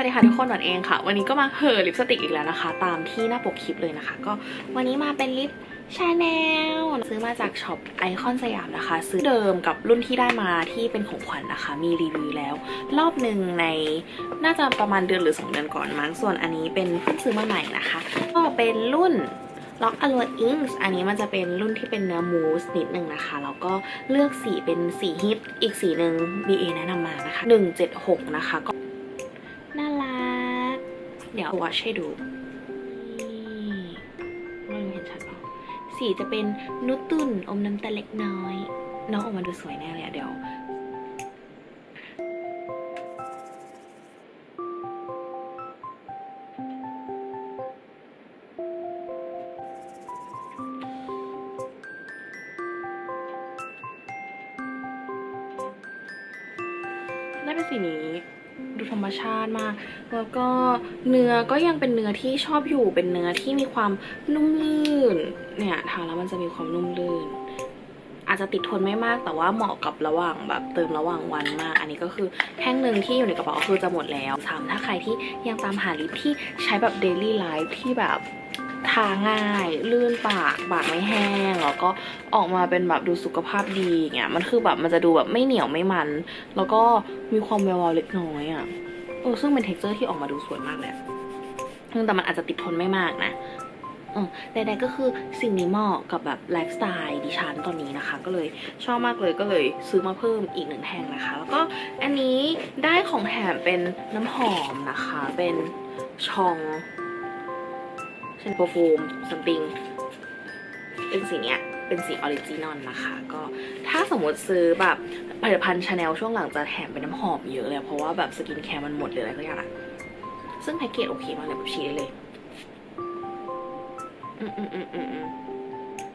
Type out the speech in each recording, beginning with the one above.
วัสดีค่ะทุกคนหนอนเองค่ะ วันนี้ก็มาเหอลิปสติกอีกแล้วนะคะ ตามที่หน้าปกคลิปเลยนะคะ ก็วันนี้มาเป็นลิปชาแนลซื้อมาจากช็อปไอคอนสยามนะคะ ซื้อเดิมกับรุ่นที่ได้มาที่เป็นของขวัญนะคะ มีรีวิวแล้ว รอบหนึ่งในน่าจะประมาณเดือนหรือ 2 เดือนก่อนมั้งส่วนอันนี้เป็นเพิ่งซื้อมาใหม่นะคะ ก็เป็นรุ่นล็อกอ l ล y อิงส์อันนี้มันจะเป็นรุ่นที่เป็นเนื้อมูสนิดนึงนะคะ แล้วก็เลือกสีเป็นสีฮิตอีกสีหนึ่ง BA แนะนำมานะคะ 176 นะคะก็น่ารัก เดี๋ยววอชให้ดูนี่ไม่รู้เห็นชัดป่าสีจะเป็นนุดตุนอมน้ำตาเล็กน้อย น้องออกมาดูสวยแน่เลยอะเดี๋ยวได้เป็นสีนี้ ดูธรรมชาติมาก แล้วก็เนื้อก็ยังเป็นเนื้อที่ชอบอยู่ เป็นเนื้อที่มีความนุ่มลื่น เนี่ยทาแล้วมันจะมีความนุ่มลื่น อาจจะติดทนไม่มากแต่ว่าเหมาะกับระหว่างแบบเติมระหว่างวันมาก อันนี้ก็คือแท่งหนึ่งที่อยู่ในกระเป๋าคือจะหมดแล้วสามถ้าใครที่ยังตามหาลิปที่ใช้แบบเดลี่ไลฟ์ที่แบบ ทาง่าย ลื่นปากปากไม่แห้งแล้วก็ออกมาเป็นแบบดูสุขภาพดีอย่างเงี้ยมันคือแบบมันจะดูแบบไม่เหนียวไม่มัน แล้วก็มีความแววๆเล็กน้อยอะ่ะเออซึ่งเป็นเท็กเจอร์ที่ออกมาดูสวยมากเลยแต่มันอาจจะติดทนไม่มากนะเออใดๆก็คือสิ่งนี้เหมาะกับแบบไลฟ์สไตล์ดิฉันตอนนี้นะคะ ก็เลยชอบมากเลยก็เลยซื้อมาเพิ่มอีกหนึ่งแท่งนะคะ แล้วก็อันนี้ได้ของแถมเป็นน้ำหอมนะคะ เป็นชอง เชนโปรฟูมซัมติง เป็นสีเนี้ย เป็นสีออริจินอลนะคะ ก็ถ้าสมมติซื้อแบบผลิตภัณฑ์ชาแนลช่วงหลังจะแถมเป็นน้ำหอมเยอะเลย เพราะว่าแบบสกินแคร์มันหมดเลยออะไรก็อย่างอะซึ่งแพ็กเกจโอเคมากเลยแบบฉีดได้เลยอืมอืมอืมอืมอืม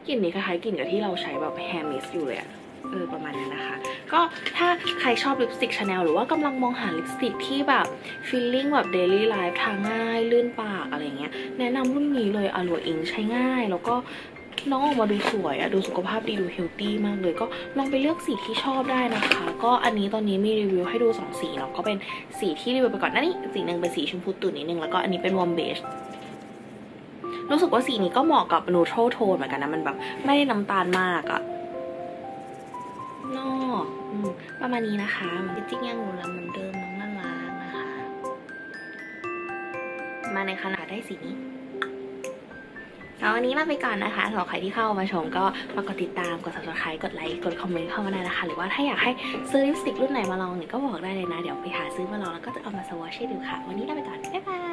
กลิ่นนี้คล้ายๆกลิ่นกับที่เราใช้แบบแฮร์มิสอยู่เลยอะ เออประมาณนั้นนะคะ ก็ถ้าใครชอบลิปสติกชาแนลหรือว่ากำลังมองหาลิปสติกที่แบบฟีลลิ่งแบบเดลี่ไลฟ์ทาง่าย ลื่นปากอะไรเงี้ย แนะนำรุ่นนี้เลยอลัวอิงใช้ง่าย แล้วก็น้องออกมาดูสวยอะดูสุขภาพดีดูเฮลตี้มากเลย ก็ลองไปเลือกสีที่ชอบได้นะคะ ก็อันนี้ตอนนี้มีรีวิวให้ดูสองสีเนาะก็เป็นสีที่รีวิวไปก่อนน้านี้สีหนึ่งเป็นสีชมพูตุ่นนิดนึงแล้วก็อันนี้เป็นวอมเบจรู้สึกว่าสีนี้ก็เหมาะกับนูโทรโทนเหมือนกันนะมันแบบไม่ได้น้ำตาลมากอะ นออืมประมาณนี้นะคะจริงๆยังหนูลำเหมือนเดิมน้องน่ารักนะคะ มาในขนาดได้สีนี้แล้ววันนี้ลาไปก่อนนะคะสำหรับใครที่เข้ามาชมก็มากดติดตาม กด subscribe กดไลค์ กดคอมเมนต์เข้ามาได้นะคะ หรือว่าถ้าอยากให้ซื้อลิปสติกรุ่นไหนมาลองเนี่ยก็บอกได้เลยนะ เดี๋ยวไปหาซื้อมาลองแล้วก็จะเอามาสวอชให้ดูค่ะ วันนี้ลาไปก่อน บ๊ายบาย